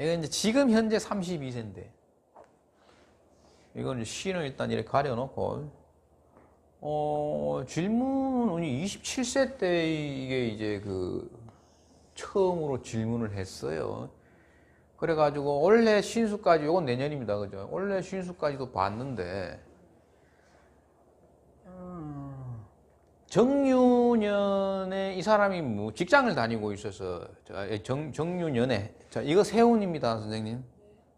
이건 이제 지금 현재 32세인데 이건 C는 일단 이렇게 가려놓고 어 질문은 27세 때 이게 이제 그 처음으로 질문을 했어요. 그래가지고 원래 신수까지 요건 내년입니다, 그죠? 원래 신수까지도 봤는데 정유년에 이 사람이 뭐 직장을 다니고 있어서 자, 정, 정유년에. 자 이거 세운입니다 선생님.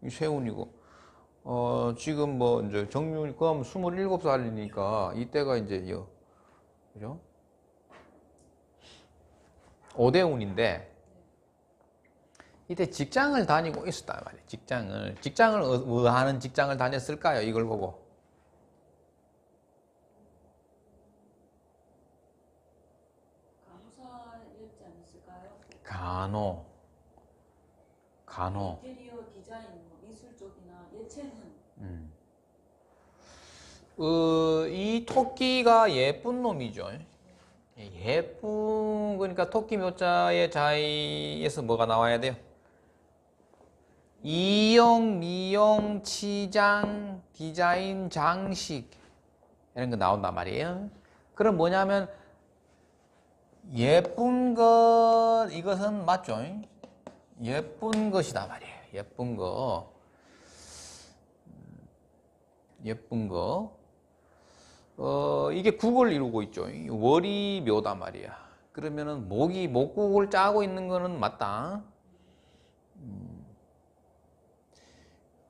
이 세운이고. 어 지금 뭐 이제 정유 그럼 27살이니까 이때가 이제 요 그죠? 오대운인데 이때 직장을 다니고 있었단 말이에요 직장을. 직장을 어- 뭐 하는 직장을 다녔을까요 이걸 보고 강사였지 않았을까요? 간호 간호 인테리어 디자인, 뭐 미술 쪽이나 예체능 어, 이 토끼가 예쁜 놈이죠. 예쁜 그러니까 토끼 묘자의 자의에서 뭐가 나와야 돼요? 이용, 미용, 치장, 디자인, 장식 이런 거 나온단 말이에요. 그럼 뭐냐면 예쁜 것 이것은 맞죠? 예쁜 것이다 말이에요. 예쁜 거. 예쁜 거. 어, 이게 국을 이루고 있죠. 이 월이 묘단 말이야. 그러면은 목이 목국을 짜고 있는 거는 맞다. 음.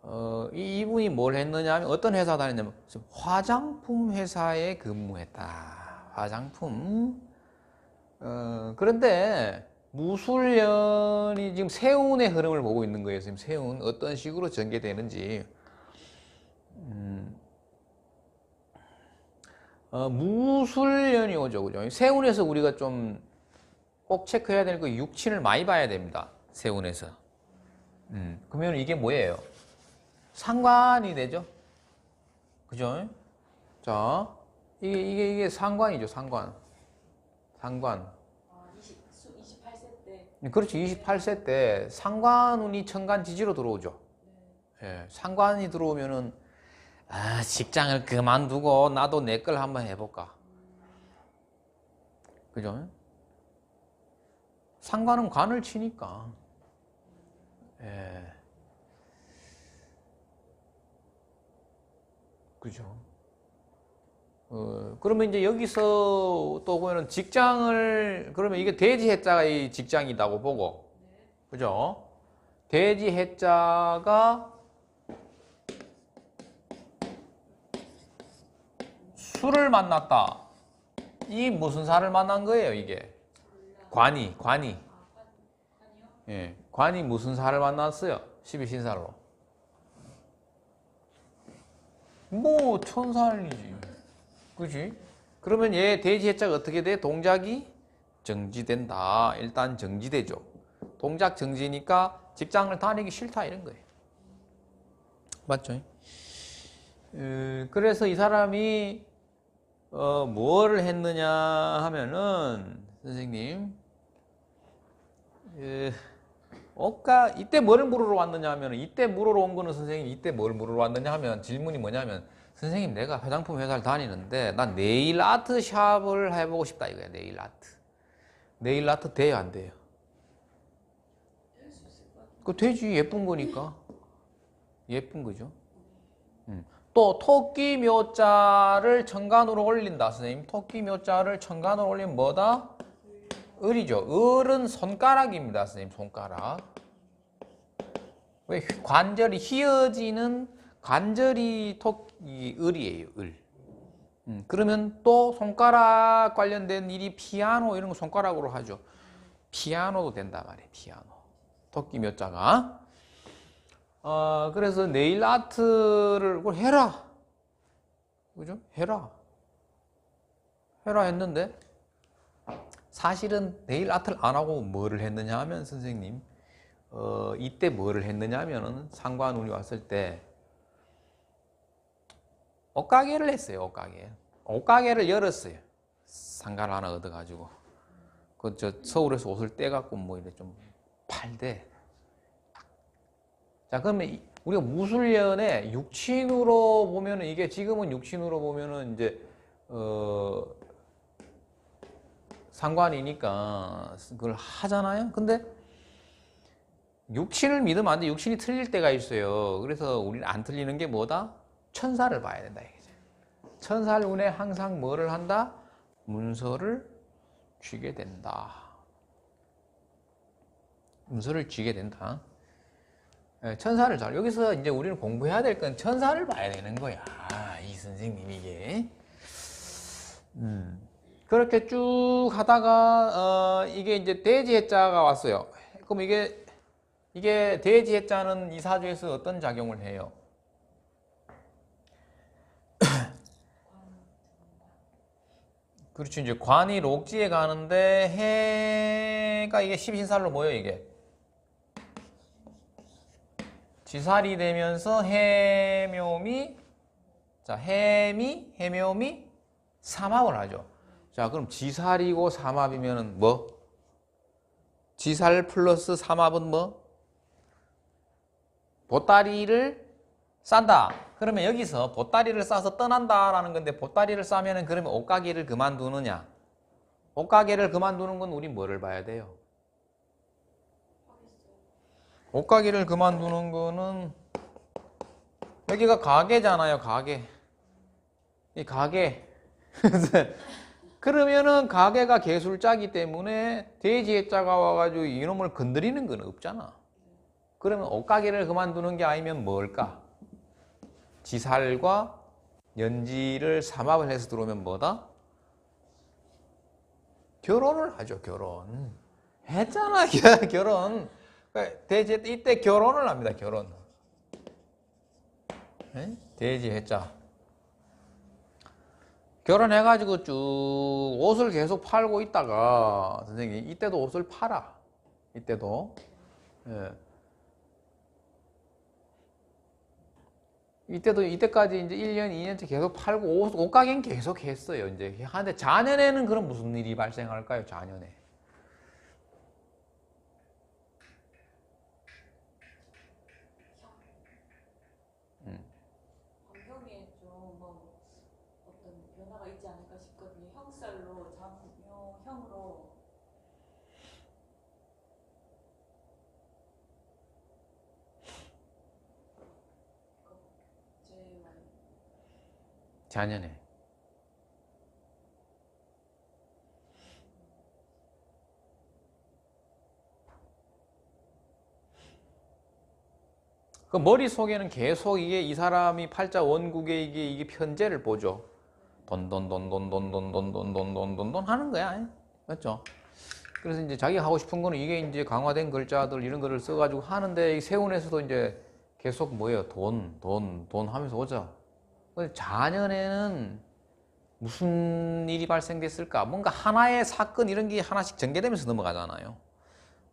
어, 이- 이분이 뭘 했느냐 하면 어떤 회사 다녔냐면 화장품 회사에 근무했다. 화장품. 어, 그런데 무술년이 지금 세운의 흐름을 보고 있는 거예요. 지금 세운 어떤 식으로 전개되는지. 음, 어, 무술년이 오죠, 그죠? 세운에서 우리가 좀 꼭 체크해야 될 거 육친을 많이 봐야 됩니다. 세운에서. 음, 그러면 이게 뭐예요? 상관이 되죠? 그죠? 자, 이게, 이게, 이게 상관이죠, 상관. 상관. 아, 20, 수 28세 때 그렇지, 28세 때 상관운이 천간 지지로 들어오죠. 예, 상관이 들어오면은 아, 직장을 그만두고 나도 내 걸 한번 해볼까. 그죠? 상관은 관을 치니까. 예. 그죠? 어, 그러면 이제 여기서 또 보면은 직장을, 그러면 이게 돼지 해자가 이 직장이라고 보고, 그죠? 돼지 해자가 술을 만났다. 이 무슨 살을 만난 거예요, 이게? 관이, 관이. 예, 관이 무슨 살을 만났어요? 12신살로. 뭐, 천살이지. 그지? 그러면 얘 돼지 해자가 어떻게 돼? 동작이 정지된다. 일단 정지되죠. 동작 정지니까 직장을 다니기 싫다 이런 거예요. 맞죠? 어, 그래서 이 사람이 어, 뭐를 했느냐 하면은 선생님 에, 어까 이때 뭐를 물으러 왔느냐 하면 이때 물으러 온 거는 선생님 이때 뭘 물으러 왔느냐 하면 질문이 뭐냐면 선생님 내가 화장품 회사를 다니는데 난 네일 아트 샵을 해보고 싶다 이거야 네일 아트 네일 아트 돼요 안 돼요? 그 돼지 예쁜 거니까 예쁜 거죠. 음. 또 토끼 묘자를 천간으로 올린다 선생님. 토끼 묘자를 천간으로 올리면 뭐다? 을이죠. 을은 손가락입니다 선생님. 손가락. 왜 휘- 관절이 휘어지는 관절이 토끼 을이에요. 을. 음, 그러면 또 손가락 관련된 일이 피아노 이런 거 손가락으로 하죠. 피아노도 된다 말이에요. 피아노. 토끼 몇 자가. 어, 그래서 네일 아트를 그걸 해라. 그죠? 해라. 해라 했는데 사실은 네일 아트를 안 하고 뭐를 했느냐 하면 선생님 어, 이때 뭐를 했느냐 하면은 상관운이 왔을 때 옷가게를 했어요. 옷가게. 옷가게를 열었어요. 상가를 하나 얻어가지고 그 저 서울에서 옷을 떼갖고 뭐 이래 좀 팔대. 자, 그러면 이- 우리가 무술년에 육친으로 보면은 이게 지금은 육친으로 보면은 이제 어 상관이니까 그걸 하잖아요. 근데 육친을 믿으면 안 돼. 육친이 틀릴 때가 있어요. 그래서 우리는 안 틀리는 게 뭐다? 천사를 봐야 된다. 천사를 운에 항상 뭐를 한다? 문서를 쥐게 된다. 문서를 쥐게 된다. 예, 천사를 잘 여기서 이제 우리는 공부해야 될 건 천사를 봐야 되는 거야. 아, 이 선생님 이게. 음. 그렇게 쭉 하다가 어, 이게 이제 돼지 해자가 왔어요. 그럼 이게 이게 돼지 해자는 이 사주에서 어떤 작용을 해요? 그렇죠. 이제 관이 록지에 가는데 해가 이게 십신살로 모여 이게. 지살이 되면서 해묘미 자 해미 해묘미 삼합을 하죠. 자 그럼 지살이고 삼합이면은 뭐? 지살 플러스 삼합은 뭐? 보따리를 싼다. 그러면 여기서 보따리를 싸서 떠난다라는 건데 보따리를 싸면은 그러면 옷가게를 그만두느냐? 옷가게를 그만두는 건 우리 뭐를 봐야 돼요? 옷가게를 그만두는 거는 여기가 가게잖아요, 가게. 이 가게. 그러면은 가게가 개술자기 때문에 돼지의 자가 와가지고 이놈을 건드리는 건 없잖아. 그러면 옷가게를 그만두는 게 아니면 뭘까? 지살과 연지를 삼합을 해서 들어오면 뭐다? 결혼을 하죠, 결혼. 했잖아, 결혼. 돼지 이때 결혼을 합니다. 결혼. 에? 돼지 했자. 결혼해가지고 쭉 옷을 계속 팔고 있다가 선생님 이때도 옷을 팔아. 이때도. 예. 이때도 이때까지 이제 1년, 2년째 계속 팔고 옷, 옷가게는 계속 했어요. 이제 하는데 자년에는 그럼 무슨 일이 발생할까요? 자년에. 좀뭐 어떤 변화가 있지 않을까 싶거든요. 형살로 제 말. 자년에. 그 머릿속에는 계속 이게 이 사람이 팔자 원국에 이게 이게 편제를 보죠. 돈돈돈돈돈돈돈돈돈돈돈 하는 거야. 맞죠? 그래서 이제 자기가 하고 싶은 거는 이게 이제 강화된 글자들 이런 거를 써가지고 하는데 이 세운에서도 이제 계속 뭐예요? 돈, 돈, 돈 하면서 오죠. 자년에는 무슨 일이 발생됐을까? 뭔가 하나의 사건 이런 게 하나씩 전개되면서 넘어가잖아요.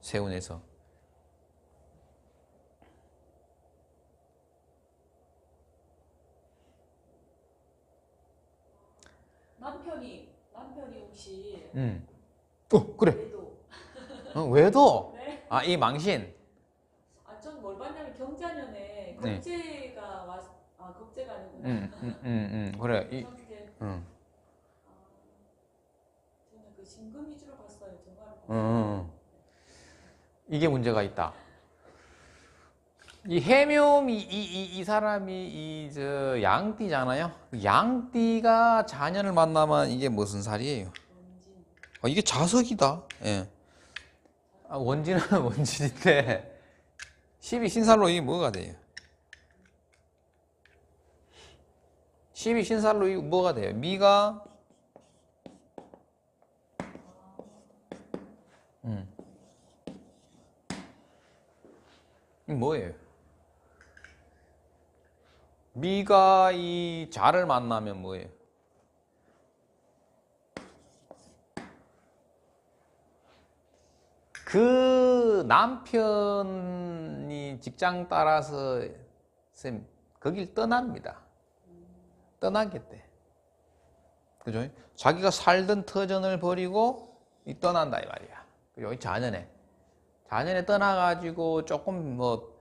세운에서. 남편이 남편이 혹시 음. 어, 그래. 외도 어, 왜도? 네? 아, 이 망신. 아전뭘 봤냐면 경자년에 네. 왔. 아 음. 그래. 이, 그. 음. 이게 문제가 있다. 이 해묘미 이, 이, 이 사람이 이 저 양띠잖아요. 양띠가 자녀를 만나면 이게 무슨 살이에요? 아, 이게 자석이다. 예. 아, 원진은 원진인데 12 신살로 이게 뭐가 돼요? 12 신살로 뭐가 돼요? 미가 음. 이 뭐예요? 미가 이 자를 만나면 뭐예요? 그 남편이 직장 따라서 쌤 거길 떠납니다. 떠나겠대. 그죠? 자기가 살던 터전을 버리고 이 떠난다 이 말이야. 그죠? 이 자년에 자년에 떠나가지고 조금 뭐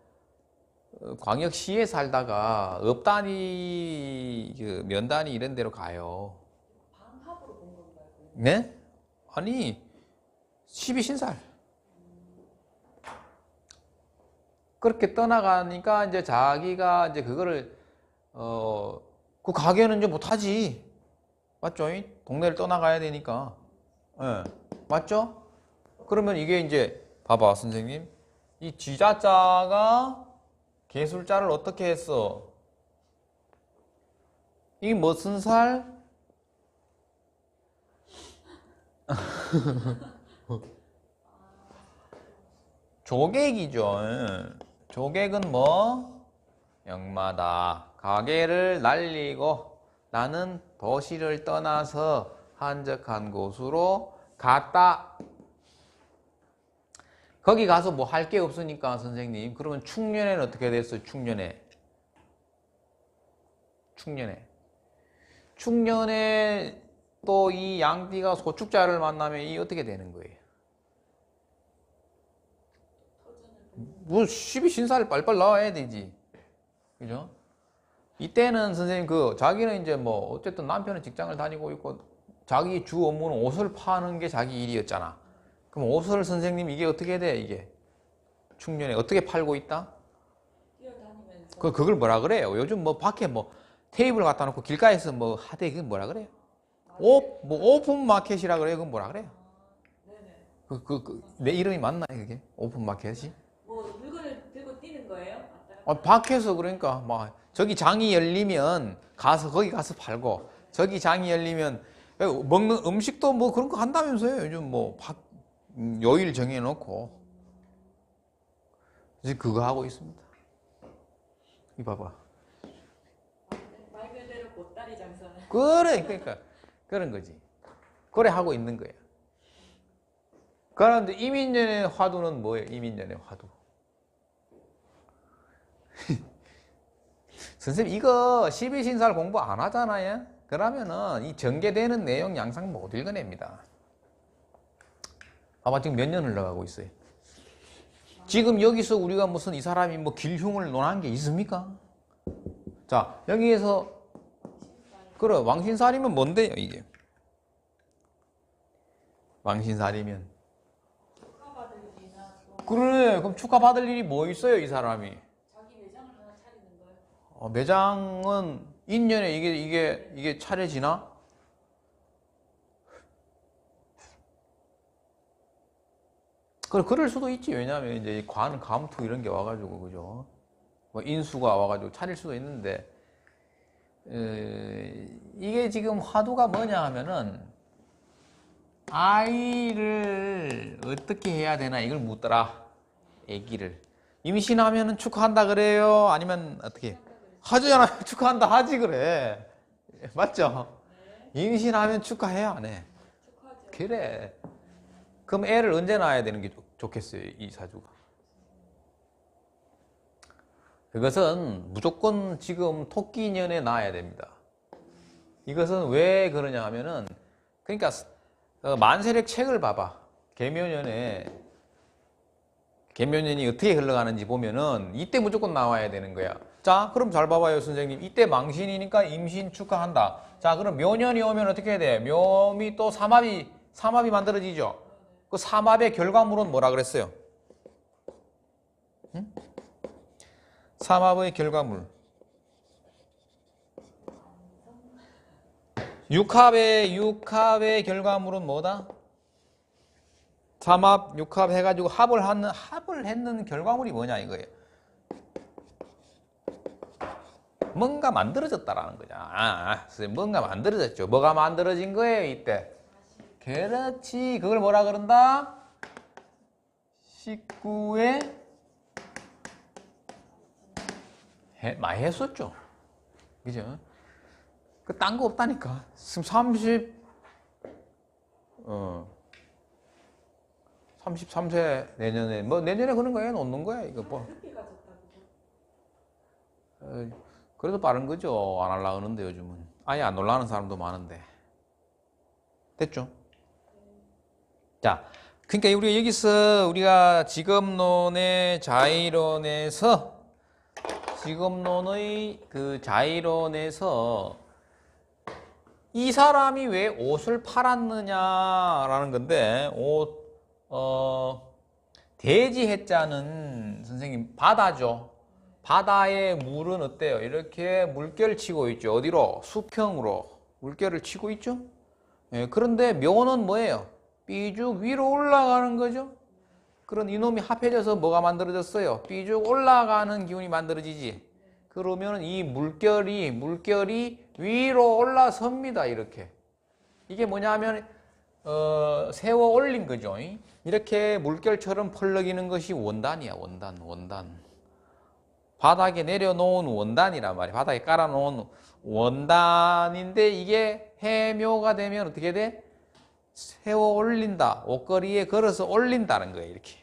어, 광역시에 살다가 읍단위, 그 면단위 이런 데로 가요. 방합으로 본 건가요? 그럼? 네? 아니 12신살 그렇게 떠나가니까 이제 자기가 이제 그거를 어 그 가게는 이제 못하지 맞죠? 이 동네를 떠나가야 되니까 예 맞죠? 그러면 이게 이제 봐봐 선생님 이 지자자가 개술자를 어떻게 했어? 이 무슨 살? 조객이죠. 예. 조객은 뭐? 영마다. 가게를 날리고 나는 도시를 떠나서 한적한 곳으로 갔다. 거기 가서 뭐 할 게 없으니까 선생님. 그러면 충년에는 어떻게 됐어요? 충년에. 충년에. 충년에 또 이 양띠가 소축자를 만나면 이 어떻게 되는 거예요? 뭐 12신사를 빨리빨리 나와야 되지. 그죠? 이때는 선생님 그 자기는 이제 뭐 어쨌든 남편은 직장을 다니고 있고 자기 주 업무는 옷을 파는 게 자기 일이었잖아. 그럼 옷을 선생님 이게 어떻게 돼 이게? 충년에 어떻게 팔고 있다? 뛰어다니면서 그 그걸 뭐라 그래요? 요즘 뭐 밖에 뭐 테이블 갖다 놓고 길가에서 뭐 하대 그게 뭐라 그래요? 오, 뭐 오픈 마켓이라 그래요? 그건 뭐라 그래요? 아. 그 그 그 내 이름이 맞나요 그게? 오픈 마켓이? 뭐 물건을 들고 뛰는 거예요? 아, 밖에서 그러니까 막 저기 장이 열리면 가서 거기 가서 팔고 저기 장이 열리면 먹는 음식도 뭐 그런 거 한다면서요 요즘 뭐 밥, 음, 요일 정해놓고 이제 그거 하고 있습니다. 이 봐봐. 말 그대로 보따리 장사는 그래 그러니까 그런 거지. 그래 하고 있는 거야. 그런데 이민년의 화두는 뭐예요? 이민년의 화두. 선생님 이거 12신살 공부 안 하잖아요. 그러면은 이 전개되는 내용 양상 못 읽어냅니다. 아마 지금 몇 년 흘러가고 있어요. 지금 여기서 우리가 무슨 이 사람이 뭐 길흉을 논한 게 있습니까? 자 여기에서 그래 왕신살이면 뭔데요 이게? 왕신살이면 그래 그럼 축하받을 일이 뭐 있어요 이 사람이? 자기 매장을 하나 차리는 거예요? 어, 매장은 인년에 이게 이게 이게 차려지나? 그래 그럴 수도 있지. 왜냐하면 이제 이관 감투 이런 게 와가지고 그죠? 뭐 인수가 와가지고 차릴 수도 있는데 에, 이게 지금 화두가 뭐냐 하면은 아이를 어떻게 해야 되나 이걸 묻더라. 아기를. 임신하면은 축하한다 그래요? 아니면 어떻게 하잖아 축하한다 하지 그래. 맞죠? 임신하면 축하해 안해? 축하하죠. 그래. 그럼 애를 언제 낳아야 되는 게 좋- 좋겠어요 이 사주가? 그것은 무조건 지금 토끼년에 낳아야 됩니다. 이것은 왜 그러냐 하면은 그러니까 어, 만세력 책을 봐봐. 개묘년에 개묘년이 어떻게 흘러가는지 보면은 이때 무조건 나와야 되는 거야. 자, 그럼 잘 봐봐요, 선생님. 이때 망신이니까 임신 축하한다. 자, 그럼 묘년이 오면 어떻게 해야 돼? 묘미 또 삼합이 삼합이 만들어지죠. 그 삼합의 결과물은 뭐라 그랬어요? 응? 삼합의 결과물. 육합의 육합의 결과물은 뭐다? 삼합, 육합 해가지고 합을 하는 합을 했는 결과물이 뭐냐 이거예요. 뭔가 만들어졌다라는 거죠. 아, 아, 뭔가 만들어졌죠. 뭐가 만들어진 거예요 이때? 그렇지. 그걸 뭐라 그런다? 19에 해, 많이 했었죠. 그죠? 그 딴 거 없다니까. 지금 30 어. 33세 내년에 뭐 내년에 그런 거야 놓는 거야 이거 뭐. 어, 그래도 빠른 거죠 안 하려고 하는데 요즘은 아예 안 놀라는 사람도 많은데 됐죠? 자 그러니까 우리가 여기서 우리가 직업론의 자의론에서 직업론의 그 자이론에서 이 사람이 왜 옷을 팔았느냐라는 건데 옷 어, 돼지 해자는 선생님 바다죠. 바다의 물은 어때요? 이렇게 물결 치고 있죠. 어디로? 수평으로 물결을 치고 있죠. 예, 그런데 묘는 뭐예요? 삐죽 위로 올라가는 거죠. 그런 이놈이 합해져서 뭐가 만들어졌어요? 삐죽 올라가는 기운이 만들어지지. 그러면 이 물결이 물결이 위로 올라섭니다. 이렇게. 이게 뭐냐면 어, 세워 올린 거죠. 이렇게 물결처럼 펄럭이는 것이 원단이야. 원단, 원단. 바닥에 내려놓은 원단이란 말이야. 바닥에 깔아놓은 원단인데 이게 해묘가 되면 어떻게 돼? 세워 올린다. 옷걸이에 걸어서 올린다는 거예요. 이렇게.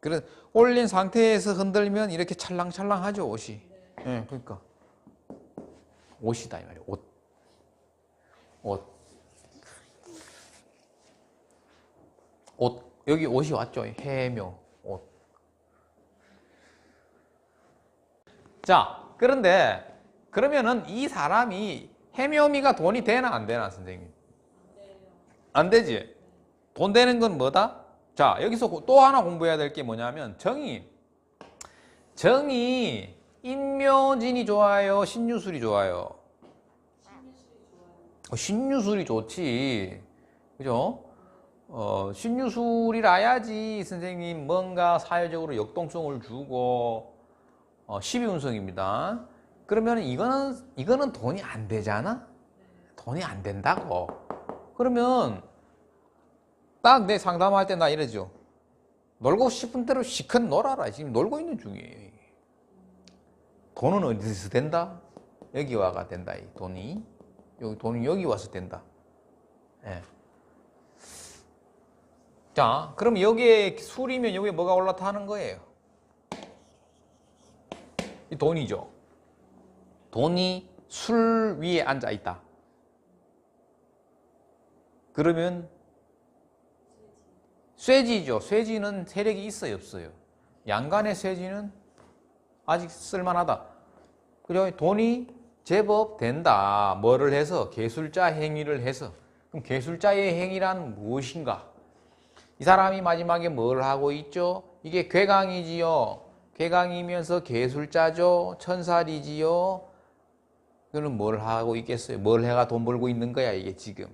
그래서 올린 상태에서 흔들면 이렇게 찰랑찰랑하죠. 옷이. 예, 그러니까 옷이다 이 말이에요. 옷. 옷. 옷. 여기 옷이 왔죠. 해묘. 옷. 자, 그런데 그러면은 이 사람이 해묘미가 돈이 되나 안 되나 선생님? 안 되지. 돈 되는 건 뭐다? 자, 여기서 또 하나 공부해야 될 게 뭐냐면 정의. 정의 인묘진이 좋아요, 신유술이 좋아요. 어, 신유술이 좋지. 그죠? 어, 신유술이라야지 선생님 뭔가 사회적으로 역동성을 주고 어, 12운성입니다. 그러면 이거는 이거는 돈이 안 되잖아. 돈이 안 된다고. 그러면 딱 내 상담할 때 나 이러죠. 놀고 싶은 대로 시컷 놀아라. 지금 놀고 있는 중이에요. 돈은 어디서 된다? 여기 와가 된다. 이 돈이 여기 돈이 여기 와서 된다. 예. 자, 그럼 여기에 술이면 여기에 뭐가 올라타는 거예요? 이 돈이죠. 돈이 술 위에 앉아 있다. 그러면 쇠지죠. 쇠지는 세력이 있어요, 없어요? 양간의 쇠지는 아직 쓸만하다. 그죠? 돈이 제법 된다. 뭐를 해서? 개술자 행위를 해서. 그럼 개술자의 행위란 무엇인가? 이 사람이 마지막에 뭘 하고 있죠? 이게 괴강이지요. 괴강이면서 개술자죠. 천살이지요. 그는 뭘 하고 있겠어요? 뭘 해가 돈 벌고 있는 거야, 이게 지금.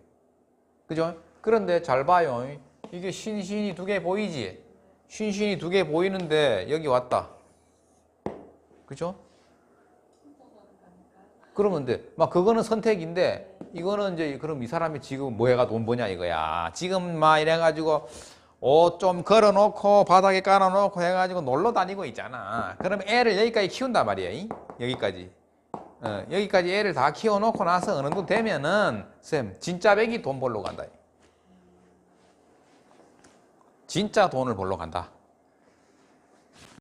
그죠? 그런데 잘 봐요. 이게 신신이 두 개 보이지? 신신이 두 개 보이는데 여기 왔다. 그죠? 그러면 돼. 막 그거는 선택인데 이거는 이제 그럼 이 사람이 지금 뭐 해가 돈 버냐 이거야. 지금 막 이래 가지고 옷 좀 걸어놓고 바닥에 깔아놓고 해가지고 놀러 다니고 있잖아. 그럼 애를 여기까지 키운단 말이야. 이? 여기까지. 어, 여기까지 애를 다 키워놓고 나서 어느 정도 되면은 쌤 진짜 백이 돈 벌러 간다. 진짜 돈을 벌러 간다.